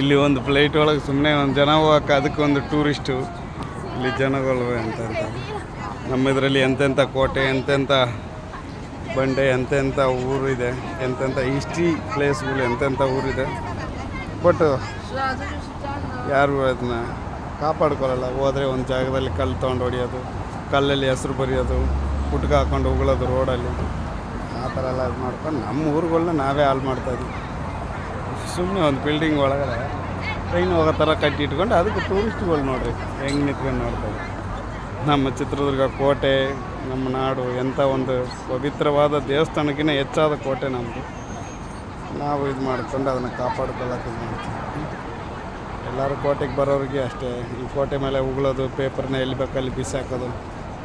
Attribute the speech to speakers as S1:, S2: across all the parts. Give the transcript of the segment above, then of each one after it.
S1: ಇಲ್ಲಿ ಒಂದು ಫ್ಲೈಟ್ ಒಳಗೆ ಸುಮ್ಮನೆ ಒಂದು ಜನ ಹೋಗಕ್ಕೆ ಅದಕ್ಕೆ ಒಂದು ಟೂರಿಸ್ಟು ಇಲ್ಲಿ ಜನಗಳು ಅಂತ ನಮ್ಮ ಇದರಲ್ಲಿ ಎಂತೆಂಥ ಕೋಟೆ ಎಂತೆಂಥ ಬಂಡೆ ಎಂತೆಂಥ ಊರು ಇದೆ ಎಂತೆಂಥ ಹಿಸ್ಟ್ರಿ ಪ್ಲೇಸ್ಗಳು ಎಂತೆಂಥ ಊರಿದೆ ಬಟ್ ಯಾರು ಅದನ್ನ ಕಾಪಾಡ್ಕೊಳ್ಳಲ್ಲ. ಹೋದರೆ ಒಂದು ಜಾಗದಲ್ಲಿ ಕಲ್ಲು ತೊಗೊಂಡು ಹೊಡಿಯೋದು, ಕಲ್ಲಲ್ಲಿ ಹೆಸರು ಬರೆಯೋದು ಪುಟ್ಕ ಹಾಕೊಂಡು ಉಗುಳೋದು ರೋಡಲ್ಲಿ ಆ ಥರ ಎಲ್ಲ ಇದು ಮಾಡ್ಕೊಂಡು ನಮ್ಮ ಊರುಗಳನ್ನ ನಾವೇ ಹಾಳು ಮಾಡ್ತಾಯಿದ್ವಿ ಸುಮ್ಮನೆ ಒಂದು ಬಿಲ್ಡಿಂಗ್ ಒಳಗಡೆ ಟ್ರೈನ್ ಹೋಗೋ ಥರ ಕಟ್ಟಿ ಇಟ್ಕೊಂಡು ಅದಕ್ಕೆ ಟೂರಿಸ್ಟ್ಗಳು ನೋಡ್ರಿ, ಹೆಂಗೆ ನಿಂತ್ಕೊಂಡು ನೋಡ್ತಾರೆ. ನಮ್ಮ ಚಿತ್ರದುರ್ಗ ಕೋಟೆ, ನಮ್ಮ ನಾಡು, ಎಂಥ ಒಂದು ಪವಿತ್ರವಾದ ದೇವಸ್ಥಾನಕ್ಕಿಂತ ಹೆಚ್ಚಾದ ಕೋಟೆ ನಮ್ಮದು ನಾವು ಇದು ಮಾಡ್ಕೊಂಡು ಅದನ್ನು ಕಾಪಾಡ್ಕೊಳ್ಳೋಕೆ ಇದು ಮಾಡ್ತೀವಿ. ಎಲ್ಲರೂ ಕೋಟೆಗೆ ಬರೋರಿಗೆ ಅಷ್ಟೇ, ಈ ಕೋಟೆ ಮೇಲೆ ಉಗುಳೋದು, ಪೇಪರ್ನ ಎಲ್ಲಿ ಬೇಕಲ್ಲಿ ಬಿಸಾಕೋದು,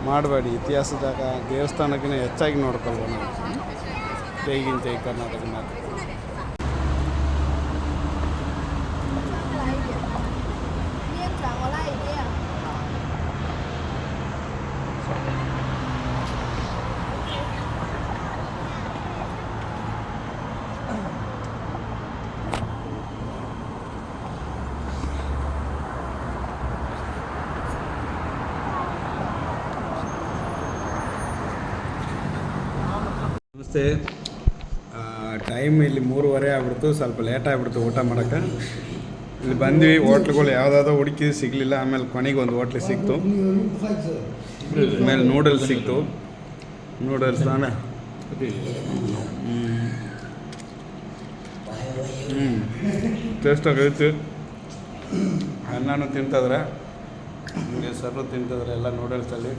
S1: ಮಾಡಬೇಡಿ. ಇತಿಹಾಸದಾಗ ದೇವಸ್ಥಾನಕ್ಕಿಂತ ಹೆಚ್ಚಾಗಿ ನೋಡ್ಕೊಳ್ಬೋದು ನಾವು. ಜೈಗಿನ್ ಜೈ ಕರ್ನಾಟಕ ನಮಸ್ತೆ. ಟೈಮ್ ಇಲ್ಲಿ ಮೂರುವರೆ ಆಗ್ಬಿಡ್ತು ಸ್ವಲ್ಪ ಲೇಟ್ ಆಗ್ಬಿಡ್ತು ಊಟ ಮಾಡೋಕ್ಕೆ. ಇಲ್ಲಿ ಬಂದ್ವಿ ಹೋಟ್ಲ್ಗಳು ಯಾವುದಾದ್ರು ಹುಡುಕಿ ಸಿಗಲಿಲ್ಲ ಆಮೇಲೆ ಕೊನೆಗೆ ಒಂದು ಹೋಟ್ಲಿಗೆ ಸಿಕ್ತು. ಆಮೇಲೆ ನೂಡಲ್ಸ್ ಸಿಕ್ತು. ನೂಡಲ್ಸ್ ತಾನೆ. ಹ್ಞೂ ಟೇಸ್ಟ್ ಐತಿ. ಅನ್ನನೂ ತಿಂತದ್ರೆ ಹಿಂಗೆ ಸರ್ರು ತಿಂತದ್ರೆ ಎಲ್ಲ ನೂಡಲ್ಸಲ್ಲಿ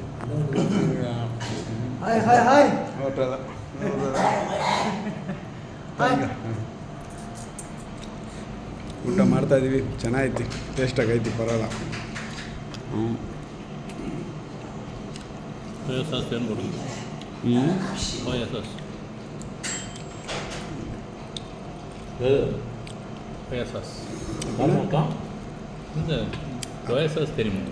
S2: ಹಾಯ್ ಹಾಯ್ ಹಾಯ್
S1: ಹೋಟೆಲ್ ಊಟ ಮಾಡ್ತಾ ಇದೀವಿ ಚೆನ್ನಾಗೈತಿ ಟೇಸ್ಟ್ ಆಗೈತಿ ಪರವಾಗಿಲ್ಲ ಹ್ಞೂ
S3: ಸೋಯಾ ಸಾಸ್ ಏನು ಕೊಡಿ
S1: ಹ್ಞೂ
S3: ಸೋಯಾ ಸಾಸ್ சோயா சாஸ் இந்த சோயா சாஸ் தெரியுமா